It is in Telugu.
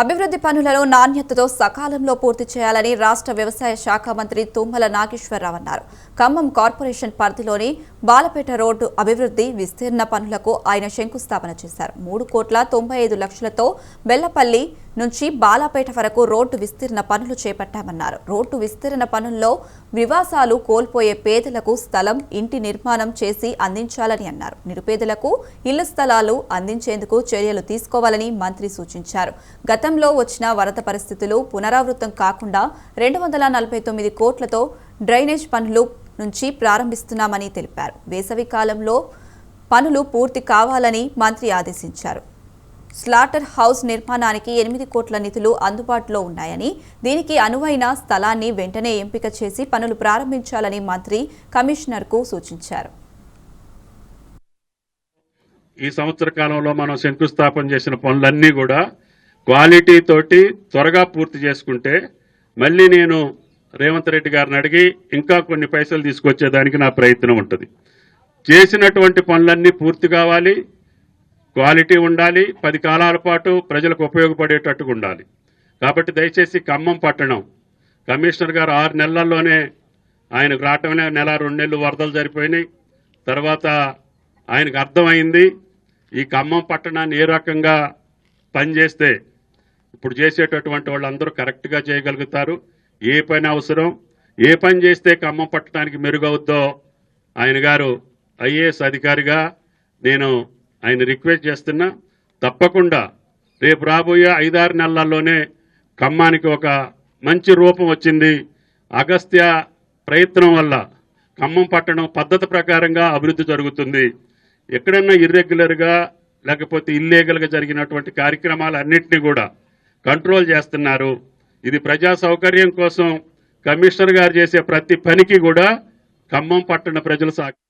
అభివృద్ధి పనులను నాణ్యతతో సకాలంలో పూర్తి చేయాలని రాష్ట్ర వ్యవసాయ శాఖ మంత్రి తుమ్మల నాగేశ్వరరావు అన్నారు. ఖమ్మం కార్పొరేషన్ పరిధిలోని బాలపేట రోడ్డు అభివృద్ధి విస్తీర్ణ పనులకు ఆయన శంకుస్థాపన చేశారు. మూడు కోట్ల తొంభై ఐదు లక్షలతో బెల్లపల్లి నుంచి బాలాపేట వరకు రోడ్డు విస్తీర్ణ పనులు చేపట్టామన్నారు. రోడ్డు విస్తీర్ణ పనుల్లో వివాసాలు కోల్పోయే పేదలకు స్థలం ఇంటి నిర్మాణం చేసి అందించాలని అన్నారు. నిరుపేదలకు ఇళ్ళ స్థలాలు అందించేందుకు చర్యలు తీసుకోవాలని మంత్రి సూచించారు. గతంలో వచ్చిన వరద పరిస్థితులు పునరావృతం కాకుండా రెండు వందల నలభై తొమ్మిది కోట్లతో డ్రైనేజ్ పనులు నుంచి ప్రారంభిస్తున్నామని తెలిపారు. వేసవి కాలంలో పనులు పూర్తి కావాలని మంత్రి ఆదేశించారు. స్లాటర్ హౌస్ నిర్మాణానికి ఎనిమిది కోట్ల నిధులు అందుబాటులో ఉన్నాయని దీనికి అనువైన స్థలాన్ని వెంటనే ఎంపిక చేసి పనులు ప్రారంభించాలని మంత్రి కమిషనర్కు సూచించారు. ఈ సంవత్సర కాలంలో మనం శంకుస్థాపన చేసిన పనులన్నీ కూడా క్వాలిటీ తోటి త్వరగా పూర్తి చేసుకుంటే మళ్ళీ నేను రేవంత్ రెడ్డి గారిని అడిగి ఇంకా కొన్ని పైసలు తీసుకొచ్చేదానికి నా ప్రయత్నం ఉంటుంది. చేసినటువంటి పనులన్నీ పూర్తి కావాలి. క్వాలిటీ ఉండాలి పది కాలాల పాటు ప్రజలకు ఉపయోగపడేటట్టుగా ఉండాలి. కాబట్టి దయచేసి ఖమ్మం పట్టణం. కమిషనర్ గారు ఆరు నెలల్లోనే ఆయనకు రావటమే నెల రెండు నెలలు వరదలు జరిపోయినాయి. తర్వాత ఆయనకు అర్థమైంది ఈ ఖమ్మం పట్టణాన్ని ఏ రకంగా పనిచేస్తే ఇప్పుడు చేసేటటువంటి వాళ్ళందరూ కరెక్ట్గా చేయగలుగుతారు. ఏ పని అవసరం ఏ పని చేస్తే ఖమ్మం పట్టడానికి మెరుగవుద్దో ఆయన గారు ఐఏఎస్ అధికారిగా నేను ఆయన రిక్వెస్ట్ చేస్తున్నా తప్పకుండా రేపు రాబోయే ఐదారు నెలల్లోనే ఖమ్మానికి ఒక మంచి రూపం వచ్చింది. అగస్త్య ప్రయత్నం వల్ల ఖమ్మం పట్టణం పద్ధతి ప్రకారంగా అభివృద్ధి జరుగుతుంది. ఎక్కడన్నా ఇర్రెగ్యులర్గా లేకపోతే ఇల్లీగల్గా జరిగినటువంటి కార్యక్రమాలన్నింటినీ కూడా కంట్రోల్ చేస్తున్నారు. ఇది ప్రజా సౌకర్యం కోసం కమిషనర్ గారు చేసే ప్రతి పనికి కూడా ఖమ్మం పట్టణ ప్రజలు సహ